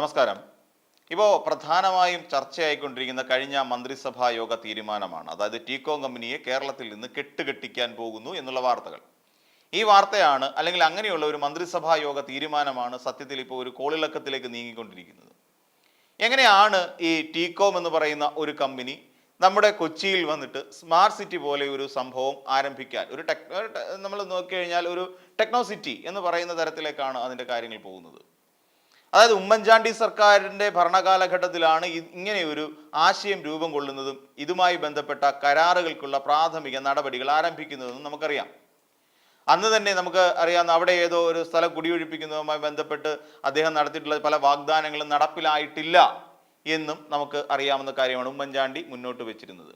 നമസ്കാരം. ഇപ്പോൾ പ്രധാനമായും ചർച്ചയായിക്കൊണ്ടിരിക്കുന്ന കഴിഞ്ഞ മന്ത്രിസഭാ യോഗ തീരുമാനമാണ്. അതായത് ടീക്കോ കമ്പനിയെ കേരളത്തിൽ നിന്ന് കെട്ടുകെട്ടിക്കാൻ പോകുന്നു എന്നുള്ള വാർത്തകൾ. ഈ വാർത്തയാണ് അല്ലെങ്കിൽ അങ്ങനെയുള്ള ഒരു മന്ത്രിസഭാ യോഗ തീരുമാനമാണ് സത്യത്തിൽ ഇപ്പോൾ ഒരു കോളിളക്കത്തിലേക്ക് നീങ്ങിക്കൊണ്ടിരിക്കുന്നത്. എങ്ങനെയാണ് ഈ ടീകോം എന്ന് പറയുന്ന ഒരു കമ്പനി നമ്മുടെ കൊച്ചിയിൽ വന്നിട്ട് സ്മാർട്ട് സിറ്റി പോലെ ഒരു സംഭവം ആരംഭിക്കാൻ? ഒരു ടെക് നമ്മൾ നോക്കിക്കഴിഞ്ഞാൽ ഒരു ടെക്നോ സിറ്റി എന്ന് പറയുന്ന തരത്തിലേക്കാണ് അതിന്റെ കാര്യങ്ങൾ പോകുന്നത്. അതായത് ഉമ്മൻചാണ്ടി സർക്കാരിന്റെ ഭരണകാലഘട്ടത്തിലാണ് ഇങ്ങനെയൊരു ആശയം രൂപം കൊള്ളുന്നതും ഇതുമായി ബന്ധപ്പെട്ട കരാറുകൾക്കുള്ള പ്രാഥമിക നടപടികൾ ആരംഭിക്കുന്നതെന്നും നമുക്കറിയാം. അന്ന് തന്നെ നമുക്ക് അറിയാവുന്ന അവിടെ ഏതോ ഒരു സ്ഥലം കുടിയൊഴിപ്പിക്കുന്നതുമായി ബന്ധപ്പെട്ട് അദ്ദേഹം നടത്തിയിട്ടുള്ള പല വാഗ്ദാനങ്ങളും നടപ്പിലായിട്ടില്ല എന്നും നമുക്ക് അറിയാവുന്ന കാര്യമാണ് ഉമ്മൻചാണ്ടി മുന്നോട്ട് വെച്ചിരുന്നത്.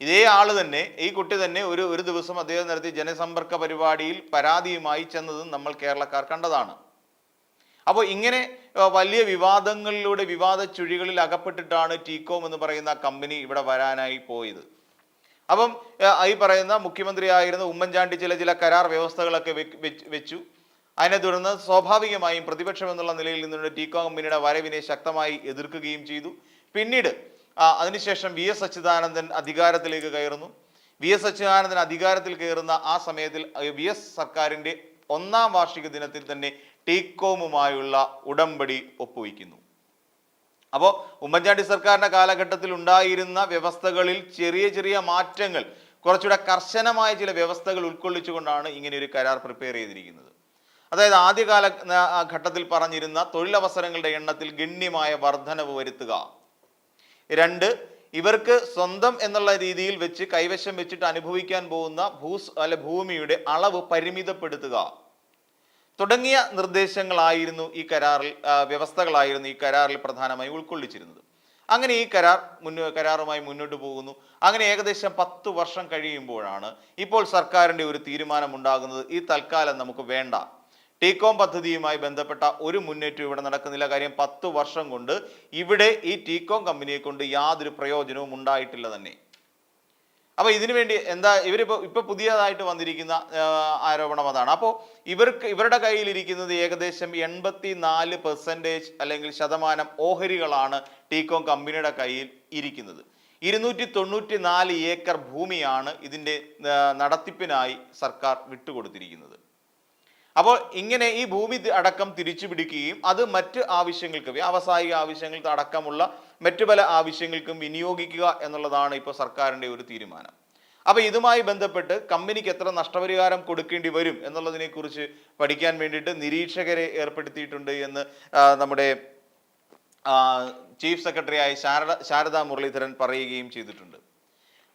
ഇതേ ആൾ തന്നെ ഈ കുട്ടി തന്നെ ഒരു ഒരു ദിവസം അദ്ദേഹം നടത്തിയ ജനസമ്പർക്ക പരിപാടിയിൽ പരാതിയുമായി ചെന്നതും നമ്മൾ കേരളക്കാർ കണ്ടതാണ്. അപ്പോൾ ഇങ്ങനെ വലിയ വിവാദങ്ങളിലൂടെ വിവാദ ചുഴികളിൽ അകപ്പെട്ടിട്ടാണ് ടീകോം എന്ന് പറയുന്ന കമ്പനി ഇവിടെ വരാനായി പോയത്. അപ്പം ഈ പറയുന്ന മുഖ്യമന്ത്രിയായിരുന്ന ഉമ്മൻചാണ്ടി ചില ചില കരാർ വ്യവസ്ഥകളൊക്കെ വെച്ചു അതിനെ തുടർന്ന് സ്വാഭാവികമായും പ്രതിപക്ഷം എന്നുള്ള നിലയിൽ നിന്നുകൊണ്ട് ടീകോ കമ്പനിയുടെ വരവിനെ ശക്തമായി എതിർക്കുകയും ചെയ്തു. പിന്നീട് അതിനുശേഷം വി എസ് അച്യുതാനന്ദൻ അധികാരത്തിലേക്ക് കയറുന്നു. വി എസ് അച്യുതാനന്ദൻ അധികാരത്തിൽ കയറുന്ന ആ സമയത്തിൽ വി എസ് സർക്കാരിന്റെ ഒന്നാം വാർഷിക ദിനത്തിൽ തന്നെ ടീകോമുമായുള്ള ഉടമ്പടി ഒപ്പുവയ്ക്കുന്നു. അപ്പോൾ ഉമ്മൻചാണ്ടി സർക്കാരിന്റെ കാലഘട്ടത്തിൽ ഉണ്ടായിരുന്ന വ്യവസ്ഥകളിൽ ചെറിയ ചെറിയ മാറ്റങ്ങൾ കുറച്ചുകൂടെ കർശനമായ ചില വ്യവസ്ഥകൾ ഉൾക്കൊള്ളിച്ചുകൊണ്ടാണ് ഇങ്ങനെ ഒരു കരാർ പ്രിപ്പയർ ചെയ്തിരിക്കുന്നത്. അതായത് ആദ്യകാല ഘട്ടത്തിൽ പറഞ്ഞിരുന്ന തൊഴിലവസരങ്ങളുടെ എണ്ണത്തിൽ ഗണ്യമായ വർധനവ് വരുത്തുക. രണ്ട് ഇവർക്ക് സ്വന്തം എന്നുള്ള രീതിയിൽ വെച്ച് കൈവശം വെച്ചിട്ട് അനുഭവിക്കാൻ പോകുന്ന ഭൂസ് അല്ലെ ഭൂമിയുടെ അളവ് പരിമിതപ്പെടുത്തുക. തുടങ്ങിയ നിർദ്ദേശങ്ങളായിരുന്നു ഈ കരാറിൽ വ്യവസ്ഥകളായിരുന്നു ഈ കരാറിൽ പ്രധാനമായി ഉൾക്കൊള്ളിച്ചിരുന്നത്. അങ്ങനെ ഈ കരാർ മുന്നോ കരാറുമായി മുന്നോട്ട് പോകുന്നു. അങ്ങനെ ഏകദേശം പത്ത് വർഷം കഴിയുമ്പോഴാണ് ഇപ്പോൾ സർക്കാരിന്റെ ഒരു തീരുമാനമുണ്ടാകുന്നത്. ഈ തൽക്കാലം നമുക്ക് വേണ്ട. ടീകോം പദ്ധതിയുമായി ബന്ധപ്പെട്ട ഒരു മുന്നേറ്റവും ഇവിടെ നടക്കുന്നില്ല. കാര്യം പത്ത് വർഷം കൊണ്ട് ഇവിടെ ഈ ടീകോം കമ്പനിയെ കൊണ്ട് യാതൊരു പ്രയോജനവും ഉണ്ടായിട്ടില്ല തന്നെ. അപ്പൊ ഇതിനു വേണ്ടി എന്താ ഇവരിപ്പോ ഇപ്പൊ പുതിയതായിട്ട് വന്നിരിക്കുന്ന ആരോപണം അതാണ്. അപ്പോൾ ഇവർക്ക് ഇവരുടെ കയ്യിലിരിക്കുന്നത് ഏകദേശം എൺപത്തി നാല് പെർസെന്റേജ് അല്ലെങ്കിൽ ശതമാനം ഓഹരികളാണ് ടീകോം കമ്പനിയുടെ കയ്യിൽ ഇരിക്കുന്നത്. ഇരുന്നൂറ്റി തൊണ്ണൂറ്റി നാല് ഏക്കർ ഭൂമിയാണ് ഇതിന്റെ നടത്തിപ്പിനായി സർക്കാർ വിട്ടുകൊടുത്തിരിക്കുന്നത്. അപ്പോൾ ഇങ്ങനെ ഈ ഭൂമി അടക്കം തിരിച്ചു പിടിക്കുകയും അത് മറ്റ് ആവശ്യങ്ങൾക്ക് വ്യാവസായിക ആവശ്യങ്ങൾക്ക് അടക്കമുള്ള മറ്റു പല ആവശ്യങ്ങൾക്കും വിനിയോഗിക്കുക എന്നുള്ളതാണ് ഇപ്പോൾ സർക്കാരിന്റെ ഒരു തീരുമാനം. അപ്പോൾ ഇതുമായി ബന്ധപ്പെട്ട് കമ്പനിക്ക് എത്ര നഷ്ടപരിഹാരം കൊടുക്കേണ്ടി വരും എന്നുള്ളതിനെ കുറിച്ച് പഠിക്കാൻ വേണ്ടിയിട്ട് നിരീക്ഷകരെ ഏർപ്പെടുത്തിയിട്ടുണ്ട് എന്ന് നമ്മുടെ ചീഫ് സെക്രട്ടറിയായ ശാരദ ശാരദാ മുരളീധരൻ പറയുകയും ചെയ്തിട്ടുണ്ട്.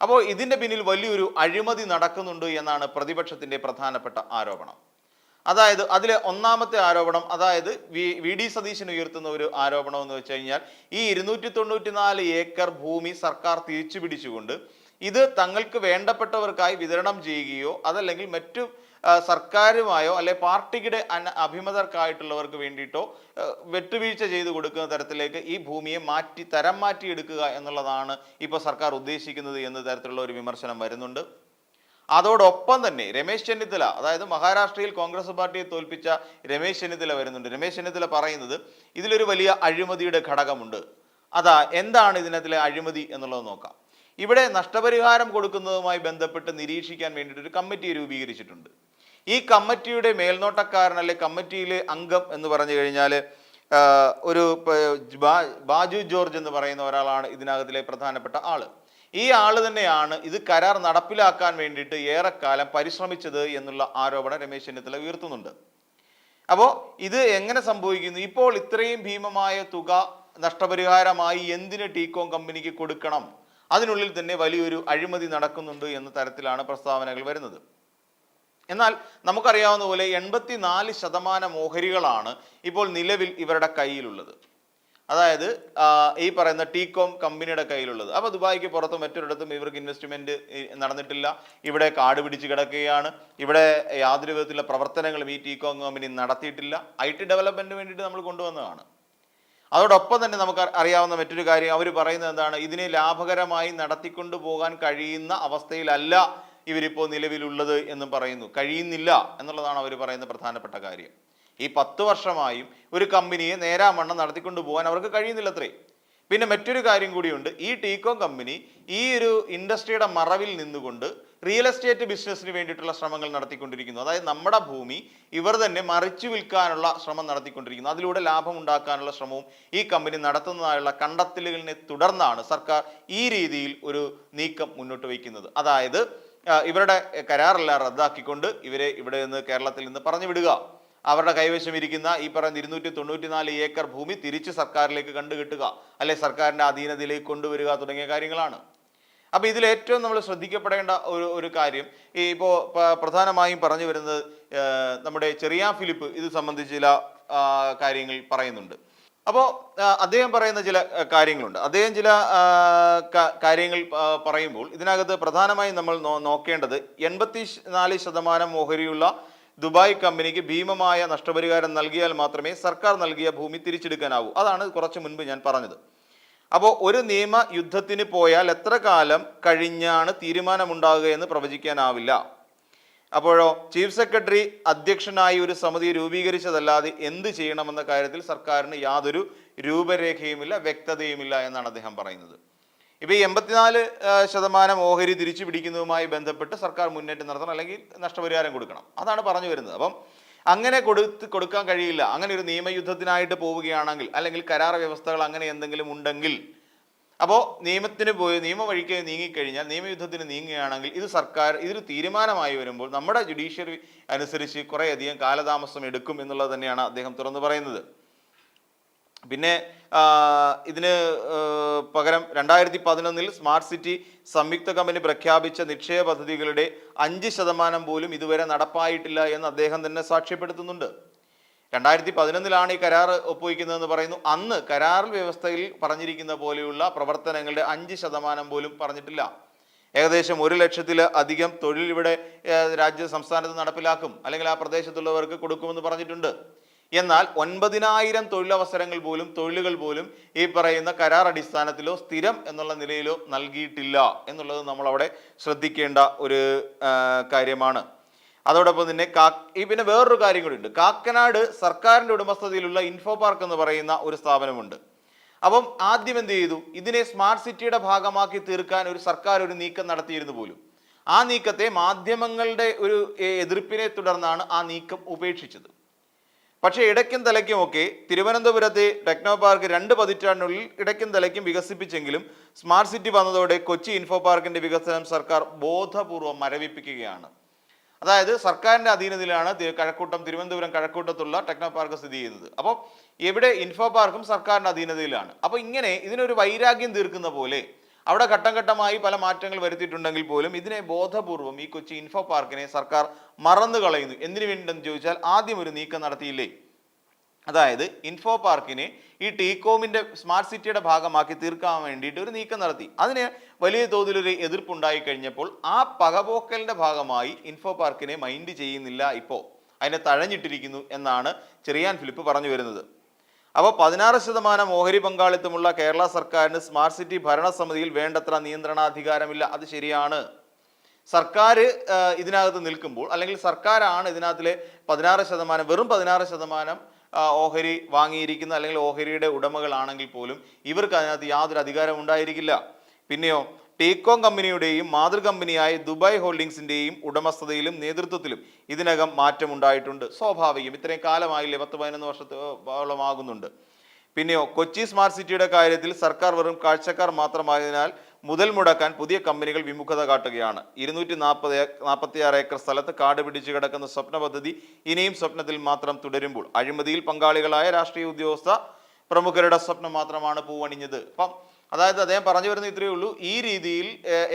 അപ്പോൾ ഇതിന്റെ പിന്നിൽ വലിയൊരു അഴിമതി നടക്കുന്നുണ്ട് എന്നാണ് പ്രതിപക്ഷത്തിന്റെ പ്രധാനപ്പെട്ട ആരോപണം. അതായത് അതിലെ ഒന്നാമത്തെ ആരോപണം അതായത് വി വി ഡി സതീശൻ ഉയർത്തുന്ന ഒരു ആരോപണം എന്ന് വെച്ച് കഴിഞ്ഞാൽ ഈ ഇരുന്നൂറ്റി തൊണ്ണൂറ്റി നാല് ഏക്കർ ഭൂമി സർക്കാർ തിരിച്ചു പിടിച്ചുകൊണ്ട് ഇത് തങ്ങൾക്ക് വേണ്ടപ്പെട്ടവർക്കായി വിതരണം ചെയ്യുകയോ അതല്ലെങ്കിൽ മറ്റു സർക്കാരുമായോ അല്ലെ പാർട്ടിയുടെ അഭിമതർക്കായിട്ടുള്ളവർക്ക് വേണ്ടിയിട്ടോ വെട്ടുവീഴ്ച ചെയ്തു കൊടുക്കുന്ന തരത്തിലേക്ക് ഈ ഭൂമിയെ മാറ്റി തരം മാറ്റി എടുക്കുക എന്നുള്ളതാണ് ഇപ്പോൾ സർക്കാർ ഉദ്ദേശിക്കുന്നത് എന്ന തരത്തിലുള്ള ഒരു വിമർശനം വരുന്നുണ്ട്. അതോടൊപ്പം തന്നെ രമേശ് ചെന്നിത്തല അതായത് മഹാരാഷ്ട്രയിൽ കോൺഗ്രസ് പാർട്ടിയെ തോൽപ്പിച്ച രമേശ് ചെന്നിത്തല വരുന്നുണ്ട്. രമേശ് ചെന്നിത്തല പറയുന്നത് ഇതിലൊരു വലിയ അഴിമതിയുടെ ഘടകമുണ്ട്. അതാ എന്താണ് ഇതിനകത്തിലെ അഴിമതി എന്നുള്ളത് നോക്കാം. ഇവിടെ നഷ്ടപരിഹാരം കൊടുക്കുന്നതുമായി ബന്ധപ്പെട്ട് നിരീക്ഷിക്കാൻ വേണ്ടിയിട്ട് ഒരു കമ്മിറ്റി രൂപീകരിച്ചിട്ടുണ്ട്. ഈ കമ്മിറ്റിയുടെ മേൽനോട്ടക്കാരൻ അല്ലെ കമ്മിറ്റിയിലെ അംഗം എന്ന് പറഞ്ഞു കഴിഞ്ഞാൽ ഒരു ബാജു ജോർജ് എന്ന് പറയുന്ന ഒരാളാണ് ഇതിനകത്തിലെ പ്രധാനപ്പെട്ട ആൾ. ഈ ആൾ തന്നെയാണ് ഇത് കരാർ നടപ്പിലാക്കാൻ വേണ്ടിയിട്ട് ഏറെക്കാലം പരിശ്രമിച്ചത് എന്നുള്ള ആരോപണം രമേശ് ചെന്നിത്തല ഉയർത്തുന്നുണ്ട്. അപ്പോൾ ഇത് എങ്ങനെ സംഭവിക്കുന്നു? ഇപ്പോൾ ഇത്രയും ഭീമമായ തുക നഷ്ടപരിഹാരമായി എന്തിന് ടീകോം കമ്പനിക്ക് കൊടുക്കണം? അതിനുള്ളിൽ തന്നെ വലിയൊരു അഴിമതി നടക്കുന്നുണ്ട് എന്ന തരത്തിലാണ് പ്രസ്താവനകൾ വരുന്നത്. എന്നാൽ നമുക്കറിയാവുന്ന പോലെ എൺപത്തിനാല് ശതമാനം ഓഹരികളാണ് ഇപ്പോൾ നിലവിൽ ഇവരുടെ കയ്യിലുള്ളത്. അതായത് ഈ പറയുന്ന ടീകോം കമ്പനിയുടെ കയ്യിലുള്ളത്. അപ്പോൾ ദുബായിക്ക് പുറത്തും മറ്റൊരിടത്തും ഇവർക്ക് ഇൻവെസ്റ്റ്മെന്റ് നടന്നിട്ടില്ല. ഇവിടെ കാട് പിടിച്ച് കിടക്കുകയാണ്. ഇവിടെ യാതൊരു വിധത്തിലുള്ള പ്രവർത്തനങ്ങളും ഈ ടീകോം കമ്പനി നടത്തിയിട്ടില്ല. ഐ ടി ഡെവലപ്മെന്റിന് വേണ്ടിയിട്ട് നമ്മൾ കൊണ്ടുവന്നതാണ്. അതോടൊപ്പം തന്നെ നമുക്ക് അറിയാവുന്ന മറ്റൊരു കാര്യം. അവർ പറയുന്നത് എന്താണ്? ഇതിനെ ലാഭകരമായി നടത്തിക്കൊണ്ടു പോകാൻ കഴിയുന്ന അവസ്ഥയിലല്ല ഇവരിപ്പോൾ നിലവിലുള്ളത് എന്നും പറയുന്നു. കഴിയുന്നില്ല എന്നുള്ളതാണ് അവർ പറയുന്ന പ്രധാനപ്പെട്ട കാര്യം. ഈ പത്ത് വർഷമായും ഒരു കമ്പനിയെ നേരാമണ്ണം നടത്തിക്കൊണ്ടു പോകാൻ അവർക്ക് കഴിയുന്നില്ല അത്രേ പിന്നെ മറ്റൊരു കാര്യം കൂടിയുണ്ട്. ഈ ടീകോം കമ്പനി ഈ ഒരു ഇൻഡസ്ട്രിയുടെ മറവിൽ നിന്നുകൊണ്ട് റിയൽ എസ്റ്റേറ്റ് ബിസിനസ്സിന് വേണ്ടിയിട്ടുള്ള ശ്രമങ്ങൾ നടത്തിക്കൊണ്ടിരിക്കുന്നു. അതായത് നമ്മുടെ ഭൂമി ഇവർ തന്നെ മറിച്ചു വിൽക്കാനുള്ള ശ്രമം നടത്തിക്കൊണ്ടിരിക്കുന്നു. അതിലൂടെ ലാഭം ഉണ്ടാക്കാനുള്ള ശ്രമവും ഈ കമ്പനി നടത്തുന്നതായുള്ള കണ്ടെത്തലുകളിനെ തുടർന്നാണ് സർക്കാർ ഈ രീതിയിൽ ഒരു നീക്കം മുന്നോട്ട് വയ്ക്കുന്നത്. അതായത് ഇവരുടെ കരാറെല്ലാം റദ്ദാക്കിക്കൊണ്ട് ഇവരെ ഇവിടെ നിന്ന് കേരളത്തിൽ നിന്ന് പറഞ്ഞു വിടുക അവരുടെ കൈവശം ഇരിക്കുന്ന ഈ പറയുന്ന ഇരുന്നൂറ്റി തൊണ്ണൂറ്റിനാല് ഏക്കർ ഭൂമി തിരിച്ച് സർക്കാരിലേക്ക് കണ്ടുകിട്ടുക അല്ലെ സർക്കാരിന്റെ അധീനതയിലേക്ക് കൊണ്ടുവരിക തുടങ്ങിയ കാര്യങ്ങളാണ്. അപ്പോൾ ഇതിൽ ഏറ്റവും നമ്മൾ ശ്രദ്ധിക്കപ്പെടേണ്ട ഒരു ഒരു കാര്യം ഈ ഇപ്പോൾ പ്രധാനമായും പറഞ്ഞു വരുന്നത് നമ്മുടെ ചെറിയ ഫിലിപ്പ് ഇത് സംബന്ധിച്ച് ചില കാര്യങ്ങൾ പറയുന്നുണ്ട്. അപ്പോൾ അദ്ദേഹം പറയുന്ന ചില കാര്യങ്ങളുണ്ട്. അദ്ദേഹം ചില കാര്യങ്ങൾ പറയുമ്പോൾ ഇതിനകത്ത് പ്രധാനമായും നമ്മൾ നോക്കേണ്ടത് എൺപത്തി നാല് ശതമാനം ഓഹരിയുള്ള ദുബായ് കമ്പനിക്ക് ഭീമമായ നഷ്ടപരിഹാരം നൽകിയാൽ മാത്രമേ സർക്കാർ നൽകിയ ഭൂമി തിരിച്ചെടുക്കാനാവൂ. അതാണ് കുറച്ച് മുൻപ് ഞാൻ പറഞ്ഞത്. അപ്പോൾ ഒരു നിയമ യുദ്ധത്തിന് പോയാൽ എത്ര കാലം കഴിഞ്ഞാണ് തീരുമാനമുണ്ടാകുക എന്ന് പ്രവചിക്കാനാവില്ല. അപ്പോഴോ ചീഫ് സെക്രട്ടറി അധ്യക്ഷനായി ഒരു സമിതി രൂപീകരിച്ചതല്ലാതെ എന്ത് ചെയ്യണമെന്ന കാര്യത്തിൽ സർക്കാരിന് യാതൊരു രൂപരേഖയുമില്ല വ്യക്തതയുമില്ല എന്നാണ് അദ്ദേഹം പറയുന്നത്. ഇപ്പൊ ഈ എൺപത്തിനാല് ശതമാനം ഓഹരി തിരിച്ചു പിടിക്കുന്നതുമായി ബന്ധപ്പെട്ട് സർക്കാർ മുന്നേറ്റം നടത്തണം അല്ലെങ്കിൽ നഷ്ടപരിഹാരം കൊടുക്കണം. അതാണ് പറഞ്ഞു വരുന്നത്. അപ്പം അങ്ങനെ കൊടുത്ത് കൊടുക്കാൻ കഴിയില്ല. അങ്ങനെ ഒരു നിയമയുദ്ധത്തിനായിട്ട് പോവുകയാണെങ്കിൽ അല്ലെങ്കിൽ കരാർ വ്യവസ്ഥകൾ അങ്ങനെ എന്തെങ്കിലും ഉണ്ടെങ്കിൽ അപ്പോൾ നിയമത്തിന് പോയി നിയമ വഴിക്ക് നീങ്ങിക്കഴിഞ്ഞാൽ നിയമയുദ്ധത്തിന് നീങ്ങുകയാണെങ്കിൽ ഇത് സർക്കാർ ഇതൊരു തീരുമാനമായി വരുമ്പോൾ നമ്മുടെ ജുഡീഷ്യറി അനുസരിച്ച് കുറേയധികം കാലതാമസം എടുക്കും എന്നുള്ളത് തന്നെയാണ് അദ്ദേഹം തുറന്നു പറയുന്നത്. പിന്നെ ഇതിന് പകരം രണ്ടായിരത്തി പതിനൊന്നിൽ സ്മാർട്ട് സിറ്റി സംയുക്ത കമ്പനി പ്രഖ്യാപിച്ച നിക്ഷേപ പദ്ധതികളുടെ അഞ്ച് ശതമാനം പോലും ഇതുവരെ നടപ്പായിട്ടില്ല എന്ന് അദ്ദേഹം തന്നെ സാക്ഷ്യപ്പെടുത്തുന്നുണ്ട്. രണ്ടായിരത്തി പതിനൊന്നിലാണ് ഈ കരാർ ഒപ്പുവയ്ക്കുന്നതെന്ന് പറയുന്നു. അന്ന് കരാർ വ്യവസ്ഥയിൽ പറഞ്ഞിരിക്കുന്ന പോലെയുള്ള പ്രവർത്തനങ്ങളുടെ അഞ്ച് ശതമാനം പോലും പറഞ്ഞിട്ടില്ല. ഏകദേശം ഒരു ലക്ഷത്തിൽ അധികം തൊഴിൽ ഇവിടെ രാജ്യ സംസ്ഥാനത്ത് നടപ്പിലാക്കും. അല്ലെങ്കിൽ ആ പ്രദേശത്തുള്ളവർക്ക് കൊടുക്കുമെന്ന് പറഞ്ഞിട്ടുണ്ട്. എന്നാൽ ഒൻപതിനായിരം തൊഴിലവസരങ്ങൾ പോലും തൊഴിലുകൾ പോലും ഈ പറയുന്ന കരാർ അടിസ്ഥാനത്തിലോ സ്ഥിരം എന്നുള്ള നിലയിലോ നൽകിയിട്ടില്ല എന്നുള്ളത് നമ്മൾ അവിടെ ശ്രദ്ധിക്കേണ്ട ഒരു കാര്യമാണ്. അതോടൊപ്പം തന്നെ കാ ഈ പിന്നെ വേറൊരു കാര്യം കൂടി ഉണ്ട്. കാക്കനാട് സർക്കാരിന്റെ ഉടമസ്ഥതയിലുള്ള ഇൻഫോ പാർക്ക് എന്ന് പറയുന്ന ഒരു സ്ഥാപനമുണ്ട്. അപ്പം ആദ്യം എന്ത് ചെയ്തു? ഇതിനെ സ്മാർട്ട് സിറ്റിയുടെ ഭാഗമാക്കി തീർക്കാൻ ഒരു സർക്കാർ ഒരു നീക്കം നടത്തിയിരുന്നു പോലും. ആ നീക്കത്തെ മാധ്യമങ്ങളുടെ ഒരു എതിർപ്പിനെ തുടർന്നാണ് ആ നീക്കം ഉപേക്ഷിച്ചത്. പക്ഷേ ഇടയ്ക്കും തലയ്ക്കും ഒക്കെ തിരുവനന്തപുരത്തെ ടെക്നോ പാർക്ക് രണ്ട് പതിറ്റാണ്ടിനുള്ളിൽ ഇടയ്ക്കും തലയ്ക്കും വികസിപ്പിച്ചെങ്കിലും സ്മാർട്ട് സിറ്റി വന്നതോടെ കൊച്ചി ഇൻഫോ പാർക്കിന്റെ വികസനം സർക്കാർ ബോധപൂർവം മരവിപ്പിക്കുകയാണ്. അതായത് സർക്കാരിന്റെ അധീനതയിലാണ് കഴക്കൂട്ടം തിരുവനന്തപുരം കഴക്കൂട്ടത്തുള്ള ടെക്നോ പാർക്ക് സ്ഥിതി ചെയ്യുന്നത്. അപ്പോൾ എവിടെ ഇൻഫോ പാർക്കും സർക്കാരിന്റെ അധീനതയിലാണ്. അപ്പോൾ ഇങ്ങനെ ഇതിനൊരു വൈരാഗ്യം തീർക്കുന്ന പോലെ അവിടെ ഘട്ടം ഘട്ടമായി പല മാറ്റങ്ങൾ വരുത്തിയിട്ടുണ്ടെങ്കിൽ പോലും ഇതിനെ ബോധപൂർവം ഈ കൊച്ചി ഇൻഫോ പാർക്കിനെ സർക്കാർ മറന്നു കളയുന്നു. എന്തിനു വേണ്ടെന്ന് ചോദിച്ചാൽ ആദ്യം ഒരു നീക്കം നടത്തിയില്ലേ? അതായത് ഇൻഫോ പാർക്കിനെ ഈ ടീകോമിന്റെ സ്മാർട്ട് സിറ്റിയുടെ ഭാഗമാക്കി തീർക്കാൻ വേണ്ടിയിട്ട് ഒരു നീക്കം നടത്തി. അതിന് വലിയ തോതിലൊരു എതിർപ്പുണ്ടായി കഴിഞ്ഞപ്പോൾ ആ പകപോക്കലിന്റെ ഭാഗമായി ഇൻഫോ പാർക്കിനെ മൈൻഡ് ചെയ്യുന്നില്ല ഇപ്പോൾ. അതിനെ തഴഞ്ഞിട്ടിരിക്കുന്നു എന്നാണ് ചെറിയാൻ ഫിലിപ്പ് പറഞ്ഞു വരുന്നത്. അപ്പോൾ പതിനാറ് ശതമാനം ഓഹരി പങ്കാളിത്തമുള്ള കേരള സർക്കാരിന് സ്മാർട്ട് സിറ്റി ഭരണസമിതിയിൽ വേണ്ടത്ര നിയന്ത്രണാധികാരമില്ല. അത് ശരിയാണ്. സർക്കാർ ഇതിനകത്ത് നിൽക്കുമ്പോൾ അല്ലെങ്കിൽ സർക്കാരാണ് ഇതിനകത്തിലെ പതിനാറ് ശതമാനം വെറും പതിനാറ് ശതമാനം ഓഹരി വാങ്ങിയിരിക്കുന്ന അല്ലെങ്കിൽ ഓഹരിയുടെ ഉടമകളാണെങ്കിൽ പോലും ഇവർക്ക് അതിനകത്ത് യാതൊരു അധികാരം ഉണ്ടായിരിക്കില്ല. പിന്നെയോ ടീകോം കമ്പനിയുടെയും മാതൃ കമ്പനിയായ ദുബായ് ഹോൾഡിംഗ്സിന്റെയും ഉടമസ്ഥതയിലും നേതൃത്വത്തിലും ഇതിനകം മാറ്റമുണ്ടായിട്ടുണ്ട്. സ്വാഭാവികം. ഇത്രയും കാലമായില്ലേ പത്ത് പതിനൊന്ന് വർഷത്തോളമാകുന്നുണ്ട് പിന്നെയോ കൊച്ചി സ്മാർട്ട് സിറ്റിയുടെ കാര്യത്തിൽ സർക്കാർ വെറും കാഴ്ചക്കാർ മാത്രമായതിനാൽ മുതൽ മുടക്കാൻ പുതിയ കമ്പനികൾ വിമുഖത കാട്ടുകയാണ്. ഇരുന്നൂറ്റി നാൽപ്പത് നാൽപ്പത്തി ആറ് ഏക്കർ സ്ഥലത്ത് കാട് പിടിച്ചു കിടക്കുന്ന സ്വപ്ന പദ്ധതി ഇനിയും സ്വപ്നത്തിൽ മാത്രം തുടരുമ്പോൾ അഴിമതിയിൽ പങ്കാളികളായ രാഷ്ട്രീയ ഉദ്യോഗസ്ഥ പ്രമുഖരുടെ സ്വപ്നം മാത്രമാണ് പൂവണിഞ്ഞത്. അപ്പം അതായത് അദ്ദേഹം പറഞ്ഞു വരുന്നത് ഇത്രയേ ഉള്ളൂ. ഈ രീതിയിൽ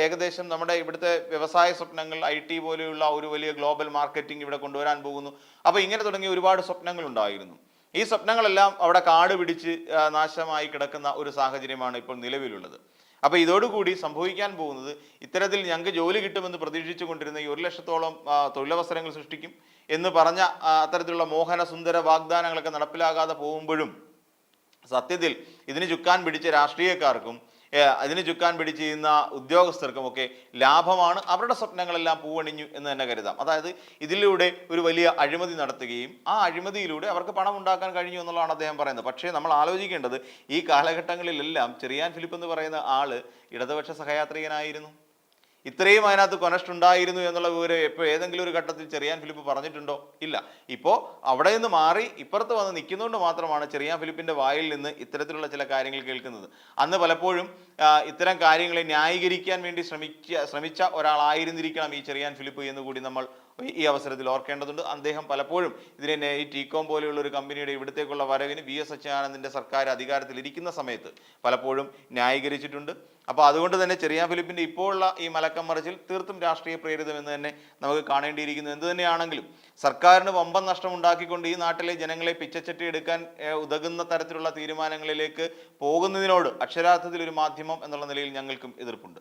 ഏകദേശം നമ്മുടെ ഇവിടുത്തെ വ്യവസായ സ്വപ്നങ്ങൾ ഐ ടി പോലെയുള്ള ഒരു വലിയ ഗ്ലോബൽ മാർക്കറ്റിംഗ് ഇവിടെ കൊണ്ടുവരാൻ പോകുന്നു. അപ്പോൾ ഇങ്ങനെ തുടങ്ങിയ ഒരുപാട് സ്വപ്നങ്ങൾ ഉണ്ടായിരുന്നു. ഈ സ്വപ്നങ്ങളെല്ലാം അവിടെ കാട് പിടിച്ച് നാശമായി കിടക്കുന്ന ഒരു സാഹചര്യമാണ് ഇപ്പോൾ നിലവിലുള്ളത്. അപ്പോൾ ഇതോടുകൂടി സംഭവിക്കാൻ പോകുന്നത് ഇത്തരത്തിൽ ഞങ്ങൾക്ക് ജോലി കിട്ടുമെന്ന് പ്രതീക്ഷിച്ചു കൊണ്ടിരുന്ന ഈ ഒരു ലക്ഷത്തോളം തൊഴിലവസരങ്ങൾ സൃഷ്ടിക്കും എന്ന് പറഞ്ഞ അത്തരത്തിലുള്ള മോഹന സുന്ദര വാഗ്ദാനങ്ങളൊക്കെ നടപ്പിലാകാതെ പോകുമ്പോഴും സത്യത്തിൽ ഇതിന് ചുക്കാൻ പിടിച്ച രാഷ്ട്രീയക്കാർക്കും അതിന് ചുക്കാൻ പിടിച്ചിരുന്ന ഉദ്യോഗസ്ഥർക്കും ഒക്കെ ലാഭമാണ്. അവരുടെ സ്വപ്നങ്ങളെല്ലാം പൂവണിഞ്ഞു എന്ന് തന്നെ കരുതാം. അതായത് ഇതിലൂടെ ഒരു വലിയ അഴിമതി നടത്തുകയും ആ അഴിമതിയിലൂടെ അവർക്ക് പണം ഉണ്ടാക്കാൻ കഴിഞ്ഞു എന്നുള്ളതാണ് അദ്ദേഹം പറയുന്നത്. പക്ഷേ നമ്മൾ ആലോചിക്കേണ്ടത് ഈ കാലഘട്ടങ്ങളിലെല്ലാം ചെറിയാൻ ഫിലിപ്പ് എന്ന് പറയുന്ന ആൾ ഇടതുപക്ഷ സഹയാത്രികനായിരുന്നു. ഇത്രയും അതിനകത്ത് കൊനസ്റ്റ് ഉണ്ടായിരുന്നു എന്നുള്ള വിവരം ഇപ്പോൾ ഏതെങ്കിലും ഒരു ഘട്ടത്തിൽ ചെറിയാൻ ഫിലിപ്പ് പറഞ്ഞിട്ടുണ്ടോ? ഇല്ല. ഇപ്പോൾ അവിടെ നിന്ന് മാറി ഇപ്പുറത്ത് വന്ന് നിൽക്കുന്നതുകൊണ്ട് മാത്രമാണ് ചെറിയാൻ ഫിലിപ്പിന്റെ വായിൽ നിന്ന് ഇത്തരത്തിലുള്ള ചില കാര്യങ്ങൾ കേൾക്കുന്നത്. അന്ന് പലപ്പോഴും ഇത്തരം കാര്യങ്ങളെ ന്യായീകരിക്കാൻ വേണ്ടി ശ്രമിച്ച ശ്രമിച്ച ഒരാളായിരുന്നിരിക്കണം ഈ ചെറിയാൻ ഫിലിപ്പ് എന്ന് കൂടി നമ്മൾ ഈ അവസരത്തിൽ ഓർക്കേണ്ടതുണ്ട്. അദ്ദേഹം പലപ്പോഴും ഇതിനെ ഈ ടീകോം പോലെയുള്ള ഒരു കമ്പനിയുടെ ഇവിടത്തേക്കുള്ള വരവിന് വി. എസ്. അച്യുതാനന്ദന്റെ സർക്കാർ അധികാരത്തിൽ ഇരിക്കുന്ന സമയത്ത് പലപ്പോഴും ന്യായീകരിച്ചിട്ടുണ്ട്. അപ്പോൾ അതുകൊണ്ട് തന്നെ ചെറിയ ഫിലിപ്പിന്റെ ഇപ്പോഴുള്ള ഈ മലക്കം മറിച്ചിൽ തീർത്തും രാഷ്ട്രീയ പ്രേരിതം എന്ന് തന്നെ നമുക്ക് കാണേണ്ടിയിരിക്കുന്നു. എന്ത് തന്നെയാണെങ്കിലും സർക്കാരിന് വമ്പൻ നഷ്ടം ഉണ്ടാക്കിക്കൊണ്ട് ഈ നാട്ടിലെ ജനങ്ങളെ പിച്ചച്ചട്ടി എടുക്കാൻ ഉതകുന്ന തരത്തിലുള്ള തീരുമാനങ്ങളിലേക്ക് പോകുന്നതിനോട് അക്ഷരാർത്ഥത്തിൽ ഒരു മാധ്യമം എന്നുള്ള നിലയിൽ ഞങ്ങൾക്കും എതിർപ്പുണ്ട്.